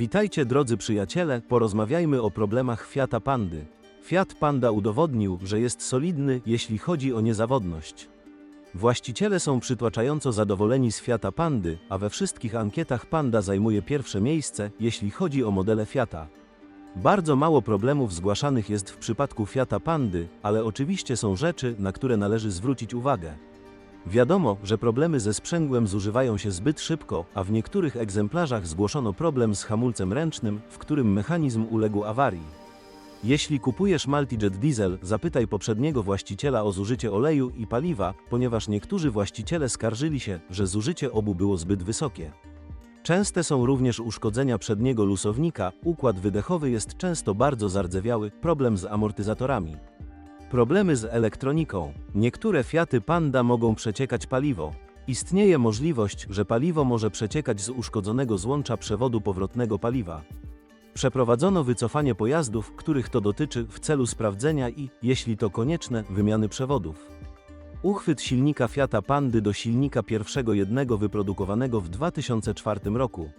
Witajcie drodzy przyjaciele, porozmawiajmy o problemach Fiata Pandy. Fiat Panda udowodnił, że jest solidny, jeśli chodzi o niezawodność. Właściciele są przytłaczająco zadowoleni z Fiata Pandy, a we wszystkich ankietach Panda zajmuje pierwsze miejsce, jeśli chodzi o modele Fiata. Bardzo mało problemów zgłaszanych jest w przypadku Fiata Pandy, ale oczywiście są rzeczy, na które należy zwrócić uwagę. Wiadomo, że problemy ze sprzęgłem zużywają się zbyt szybko, a w niektórych egzemplarzach zgłoszono problem z hamulcem ręcznym, w którym mechanizm uległ awarii. Jeśli kupujesz Multijet Diesel, zapytaj poprzedniego właściciela o zużycie oleju i paliwa, ponieważ niektórzy właściciele skarżyli się, że zużycie obu było zbyt wysokie. Częste są również uszkodzenia przedniego lusownika, układ wydechowy jest często bardzo zardzewiały, problem z amortyzatorami. Problemy z elektroniką. Niektóre Fiaty Panda mogą przeciekać paliwo. Istnieje możliwość, że paliwo może przeciekać z uszkodzonego złącza przewodu powrotnego paliwa. Przeprowadzono wycofanie pojazdów, których to dotyczy, w celu sprawdzenia i, jeśli to konieczne, wymiany przewodów. Uchwyt silnika Fiata Pandy do silnika pierwszego jednego wyprodukowanego w 2004 roku.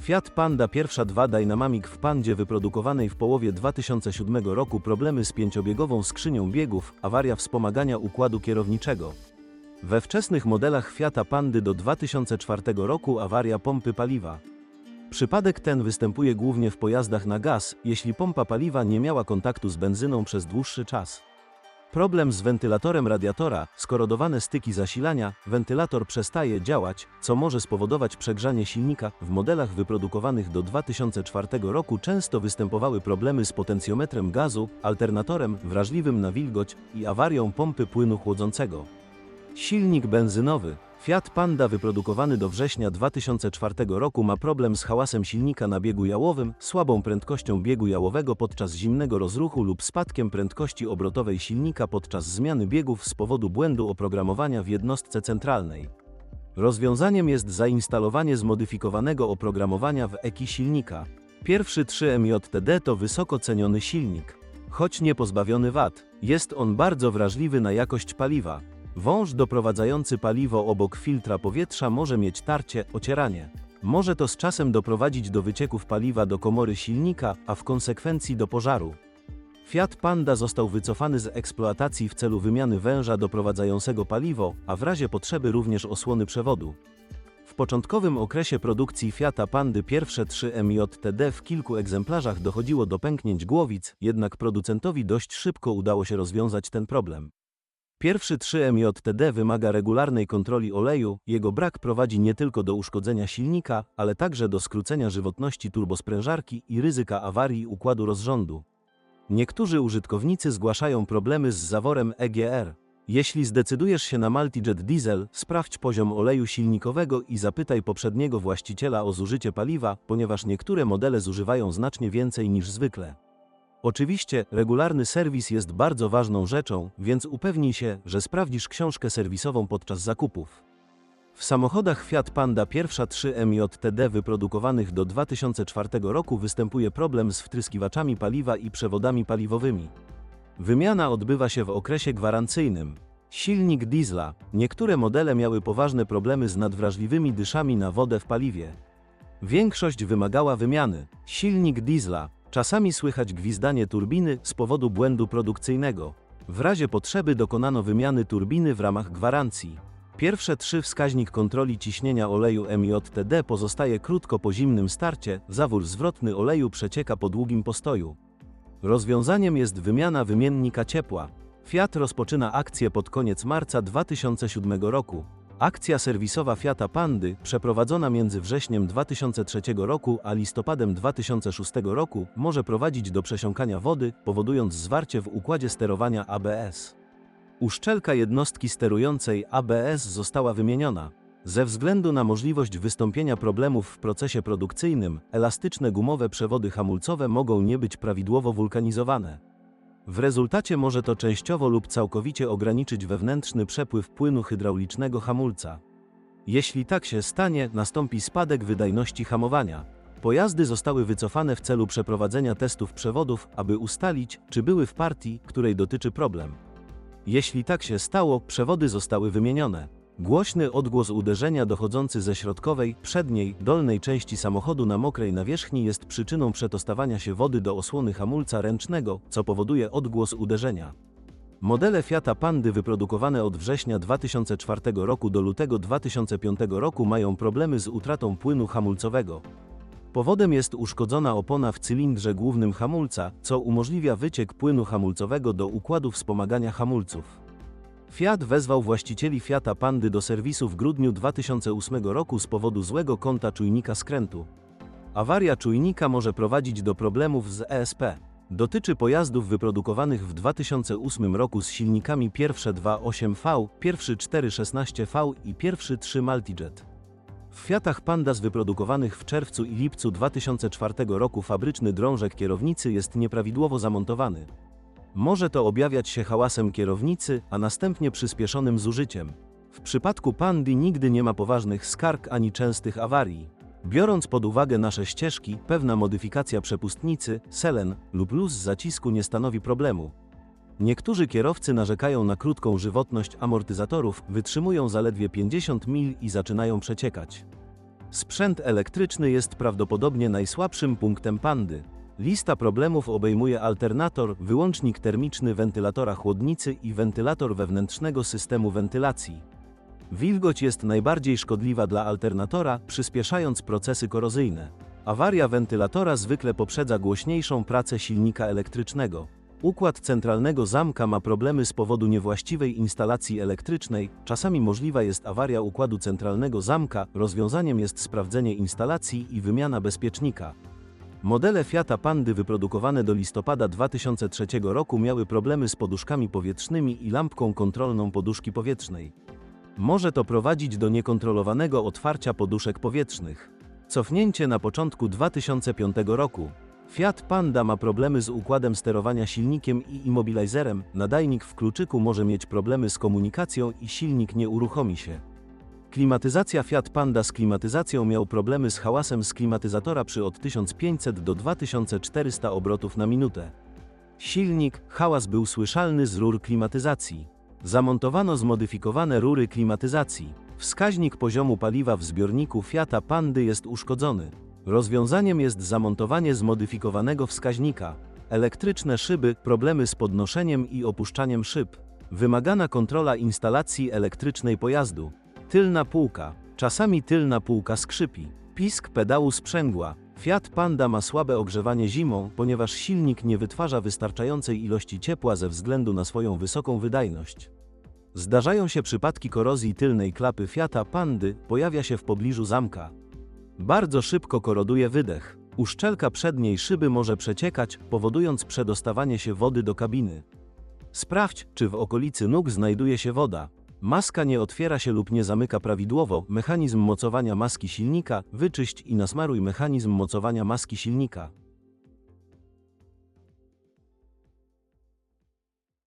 Fiat Panda pierwsza 2 Dynamic w Pandzie wyprodukowanej w połowie 2007 roku problemy z pięciobiegową skrzynią biegów, awaria wspomagania układu kierowniczego. We wczesnych modelach Fiata Pandy do 2004 roku awaria pompy paliwa. Przypadek ten występuje głównie w pojazdach na gaz, jeśli pompa paliwa nie miała kontaktu z benzyną przez dłuższy czas. Problem z wentylatorem radiatora, skorodowane styki zasilania, wentylator przestaje działać, co może spowodować przegrzanie silnika. W modelach wyprodukowanych do 2004 roku często występowały problemy z potencjometrem gazu, alternatorem wrażliwym na wilgoć i awarią pompy płynu chłodzącego. Silnik benzynowy. Fiat Panda wyprodukowany do września 2004 roku ma problem z hałasem silnika na biegu jałowym, słabą prędkością biegu jałowego podczas zimnego rozruchu lub spadkiem prędkości obrotowej silnika podczas zmiany biegów z powodu błędu oprogramowania w jednostce centralnej. Rozwiązaniem jest zainstalowanie zmodyfikowanego oprogramowania w EKI silnika. Pierwszy 3MJTD to wysoko ceniony silnik. Choć nie pozbawiony wad, jest on bardzo wrażliwy na jakość paliwa. Wąż doprowadzający paliwo obok filtra powietrza może mieć tarcie, ocieranie. Może to z czasem doprowadzić do wycieków paliwa do komory silnika, a w konsekwencji do pożaru. Fiat Panda został wycofany z eksploatacji w celu wymiany węża doprowadzającego paliwo, a w razie potrzeby również osłony przewodu. W początkowym okresie produkcji Fiata Pandy pierwsze 3 MJTD w kilku egzemplarzach dochodziło do pęknięć głowic, jednak producentowi dość szybko udało się rozwiązać ten problem. Pierwszy 3 MJTD wymaga regularnej kontroli oleju, jego brak prowadzi nie tylko do uszkodzenia silnika, ale także do skrócenia żywotności turbosprężarki i ryzyka awarii układu rozrządu. Niektórzy użytkownicy zgłaszają problemy z zaworem EGR. Jeśli zdecydujesz się na Multijet Diesel, sprawdź poziom oleju silnikowego i zapytaj poprzedniego właściciela o zużycie paliwa, ponieważ niektóre modele zużywają znacznie więcej niż zwykle. Oczywiście, regularny serwis jest bardzo ważną rzeczą, więc upewnij się, że sprawdzisz książkę serwisową podczas zakupów. W samochodach Fiat Panda pierwsza 3 MJTD wyprodukowanych do 2004 roku występuje problem z wtryskiwaczami paliwa i przewodami paliwowymi. Wymiana odbywa się w okresie gwarancyjnym. Silnik diesla. Niektóre modele miały poważne problemy z nadwrażliwymi dyszami na wodę w paliwie. Większość wymagała wymiany. Silnik diesla. Czasami słychać gwizdanie turbiny z powodu błędu produkcyjnego. W razie potrzeby dokonano wymiany turbiny w ramach gwarancji. Pierwsze trzy wskaźnik kontroli ciśnienia oleju MJTD pozostaje krótko po zimnym starcie, zawór zwrotny oleju przecieka po długim postoju. Rozwiązaniem jest wymiana wymiennika ciepła. Fiat rozpoczyna akcję pod koniec marca 2007 roku. Akcja serwisowa Fiata Pandy, przeprowadzona między wrześniem 2003 roku a listopadem 2006 roku, może prowadzić do przesiąkania wody, powodując zwarcie w układzie sterowania ABS. Uszczelka jednostki sterującej ABS została wymieniona. Ze względu na możliwość wystąpienia problemów w procesie produkcyjnym, elastyczne gumowe przewody hamulcowe mogą nie być prawidłowo wulkanizowane. W rezultacie może to częściowo lub całkowicie ograniczyć wewnętrzny przepływ płynu hydraulicznego hamulca. Jeśli tak się stanie, nastąpi spadek wydajności hamowania. Pojazdy zostały wycofane w celu przeprowadzenia testów przewodów, aby ustalić, czy były w partii, której dotyczy problem. Jeśli tak się stało, przewody zostały wymienione. Głośny odgłos uderzenia dochodzący ze środkowej, przedniej, dolnej części samochodu na mokrej nawierzchni jest przyczyną przetostawania się wody do osłony hamulca ręcznego, co powoduje odgłos uderzenia. Modele Fiata Pandy wyprodukowane od września 2004 roku do lutego 2005 roku mają problemy z utratą płynu hamulcowego. Powodem jest uszkodzona opona w cylindrze głównym hamulca, co umożliwia wyciek płynu hamulcowego do układu wspomagania hamulców. Fiat wezwał właścicieli Fiata Pandy do serwisu w grudniu 2008 roku z powodu złego kąta czujnika skrętu. Awaria czujnika może prowadzić do problemów z ESP. Dotyczy pojazdów wyprodukowanych w 2008 roku z silnikami pierwsze 2.8V, pierwszy 4.16V i pierwszy 3 Multijet. W Fiatach Pandas wyprodukowanych w czerwcu i lipcu 2004 roku fabryczny drążek kierownicy jest nieprawidłowo zamontowany. Może to objawiać się hałasem kierownicy, a następnie przyspieszonym zużyciem. W przypadku Pandy nigdy nie ma poważnych skarg ani częstych awarii. Biorąc pod uwagę nasze ścieżki, pewna modyfikacja przepustnicy, selen lub luz zacisku nie stanowi problemu. Niektórzy kierowcy narzekają na krótką żywotność amortyzatorów, wytrzymują zaledwie 50 mil i zaczynają przeciekać. Sprzęt elektryczny jest prawdopodobnie najsłabszym punktem pandy. Lista problemów obejmuje alternator, wyłącznik termiczny wentylatora chłodnicy i wentylator wewnętrznego systemu wentylacji. Wilgoć jest najbardziej szkodliwa dla alternatora, przyspieszając procesy korozyjne. Awaria wentylatora zwykle poprzedza głośniejszą pracę silnika elektrycznego. Układ centralnego zamka ma problemy z powodu niewłaściwej instalacji elektrycznej, czasami możliwa jest awaria układu centralnego zamka, rozwiązaniem jest sprawdzenie instalacji i wymiana bezpiecznika. Modele Fiata Pandy wyprodukowane do listopada 2003 roku miały problemy z poduszkami powietrznymi i lampką kontrolną poduszki powietrznej. Może to prowadzić do niekontrolowanego otwarcia poduszek powietrznych. Cofnięcie na początku 2005 roku. Fiat Panda ma problemy z układem sterowania silnikiem i immobilizerem, nadajnik w kluczyku może mieć problemy z komunikacją i silnik nie uruchomi się. Klimatyzacja Fiat Panda z klimatyzacją miał problemy z hałasem z klimatyzatora przy od 1500 do 2400 obrotów na minutę. Silnik, hałas był słyszalny z rur klimatyzacji. Zamontowano zmodyfikowane rury klimatyzacji. Wskaźnik poziomu paliwa w zbiorniku Fiata Pandy jest uszkodzony. Rozwiązaniem jest zamontowanie zmodyfikowanego wskaźnika. Elektryczne szyby, problemy z podnoszeniem i opuszczaniem szyb. Wymagana kontrola instalacji elektrycznej pojazdu. Tylna półka. Czasami tylna półka skrzypi. Pisk pedału sprzęgła. Fiat Panda ma słabe ogrzewanie zimą, ponieważ silnik nie wytwarza wystarczającej ilości ciepła ze względu na swoją wysoką wydajność. Zdarzają się przypadki korozji tylnej klapy Fiata Pandy, pojawia się w pobliżu zamka. Bardzo szybko koroduje wydech. Uszczelka przedniej szyby może przeciekać, powodując przedostawanie się wody do kabiny. Sprawdź, czy w okolicy nóg znajduje się woda. Maska nie otwiera się lub nie zamyka prawidłowo, mechanizm mocowania maski silnika, wyczyść i nasmaruj mechanizm mocowania maski silnika.